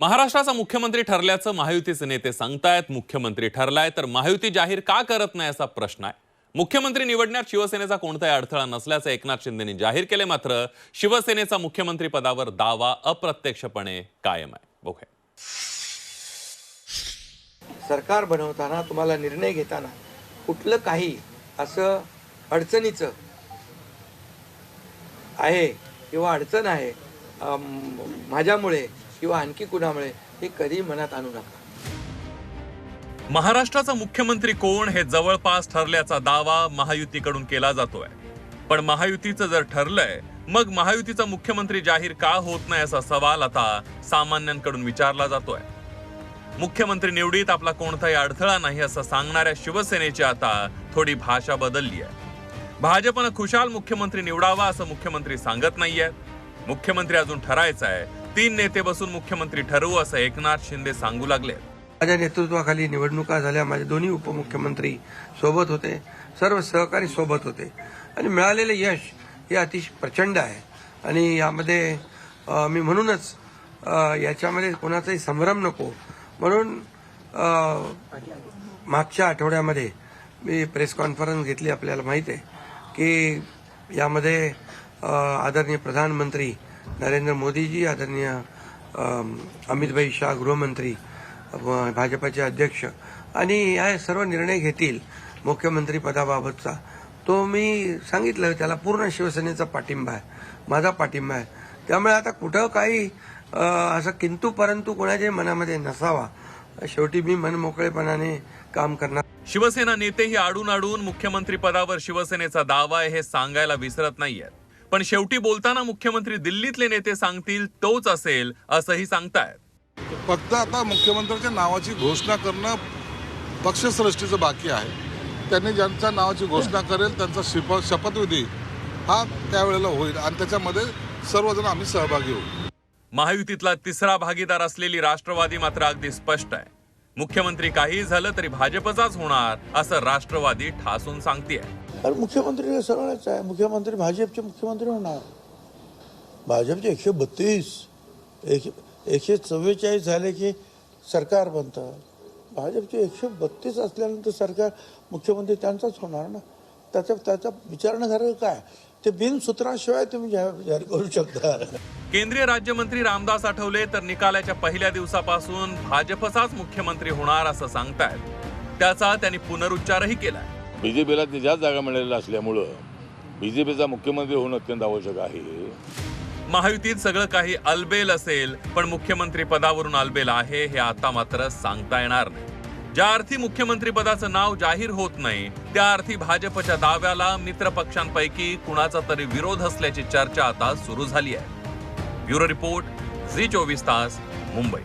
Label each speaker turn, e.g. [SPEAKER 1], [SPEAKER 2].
[SPEAKER 1] महाराष्ट्राचा मुख्यमंत्री ठरल्याचं महायुतीचे नेते सांगतायत मुख्यमंत्री ठरलाय तर महायुती जाहीर का करत नाही असा प्रश्न आहे? मुख्यमंत्री निवडण्यात शिवसेनेचा कोणताही अडथळा नसल्याचं एकनाथ शिंदेनी जाहीर केले मात्र शिवसेनेचा मुख्यमंत्री पदावर दावा अप्रत्यक्षपणे कायम आहे. बघूया.
[SPEAKER 2] सरकार बनवताना तुम्हाला निर्णय घेताना कुठलं काही असं अडचणीचं आहे किंवा अडचण आहे माझ्यामुळे किंवा आणखी कुणामुळे हे कधी मनात आणू नका.
[SPEAKER 1] महाराष्ट्राचा मुख्यमंत्री कोण हे जवळपास ठरल्याचा दावा महायुतीकडून केला जातोय. पण महायुतीचं जर ठरलंय मग महायुतीचा मुख्यमंत्री जाहीर का होत नाही असा सवाल आता सामान्यांकडून विचारला जातोय. मुख्यमंत्री निवडीत आपला कोणताही अडथळा नाही असं सांगणाऱ्या शिवसेनेची आता थोडी भाषा बदलली आहे. भाजपनं खुशाल मुख्यमंत्री निवडावा असं मुख्यमंत्री सांगत नाहीये मुख्यमंत्री अजून ठरायचा आहे तीन नेते बसून मुख्यमंत्री ठरवू असं एकनाथ शिंदे सांगू लागले.
[SPEAKER 2] माझ्या नेतृत्वाखाली निवडणुका झाल्या. माझे दोन्ही उपमुख्यमंत्री सोबत होते. सर्व सहकारी सोबत होते. आणि मिळालेले यश हे अतिशय प्रचंड आहे. आणि यामध्ये मी म्हणूनच याच्यामध्ये कोणाचाही संभ्रम नको. म्हणून मागच्या आठवड्यामध्ये मी प्रेस कॉन्फरन्स घेतली. आपल्याला माहीत आहे की यामध्ये आदरणीय प्रधानमंत्री नरेंद्र मोदीजी आदरणीय अमितभाई शाह गृहमंत्री भाजपाचे अध्यक्ष. आणि या सर्व निर्णय घेतील मुख्यमंत्री पदाबाबतचा. तो मी सांगितलं त्याला पूर्ण शिवसेनेचा पाठिंबा आहे. माझा पाठिंबा आहे. त्यामुळे आता कुठं काही असं किंतु परंतु कोणाच्याही मनामध्ये नसावा. शेवटी मी मनमोकळेपणाने काम करणार.
[SPEAKER 1] शिवसेना नेतेही आडून आडून मुख्यमंत्री पदावर शिवसेनेचा दावा आहे हे सांगायला विसरत नाहीयेत. पण शेवटी बोलताना मुख्यमंत्री दिल्लीतले नेते सांगतील तोच असेल असंही सांगतायत.
[SPEAKER 3] फक्त आता मुख्यमंत्र्यांच्या नावाची घोषणा करणं पक्षश्रेष्ठीचं बाकी आहे. त्यांनी ज्यांच्या नावाची घोषणा करेल त्यांचा शिप शपथविधी हा त्यावेळेला होईल आणि त्याच्यामध्ये सर्वजण आम्ही सहभागी होऊ.
[SPEAKER 1] महायुतीतला तिसरा भागीदार असलेली राष्ट्रवादी मात्र अगदी स्पष्ट आहे. मुख्यमंत्री काही झालं तरी भाजपचाच होणार असं राष्ट्रवादी ठासून सांगतेय.
[SPEAKER 4] अरे मुख्यमंत्री सरळच आहे. मुख्यमंत्री भाजपचे मुख्यमंत्री होणार. भाजपचे एकशे बत्तीस एकशे एकशे चव्वेचाळीस झाले की सरकार बनतं. भाजपचे एकशे बत्तीस असल्यानंतर सरकार मुख्यमंत्री त्यांचाच होणार ना? त्याचा त्याचा विचारणं काय? ते बिनसूत्राशिवाय तुम्ही जाहीर करू शकता.
[SPEAKER 1] केंद्रीय राज्यमंत्री रामदास आठवले तर निकालाच्या पहिल्या दिवसापासून भाजपचाच मुख्यमंत्री होणार असं सांगतायत. त्याचा त्यांनी पुनरुच्चारही केलाय.
[SPEAKER 5] बी जे पीला ज्या जागा मिळालेल्या असल्यामुळं बी जे पीचा मुख्यमंत्री होणं अत्यंत आवश्यक आहे.
[SPEAKER 1] महायुतीत सगळं काही अलबेल असेल पण मुख्यमंत्री पदावरून अलबेल आहे हे आता मात्र सांगता येणार नाही. ज्या अर्थी मुख्यमंत्री पदाचं नाव जाहीर होत नाही त्या अर्थी भाजपच्या दाव्याला मित्र पक्षांपैकी कुणाचा तरी विरोध असल्याची चर्चा आता सुरू झाली आहे. ब्युरो रिपोर्ट झी चोवीस तास मुंबई.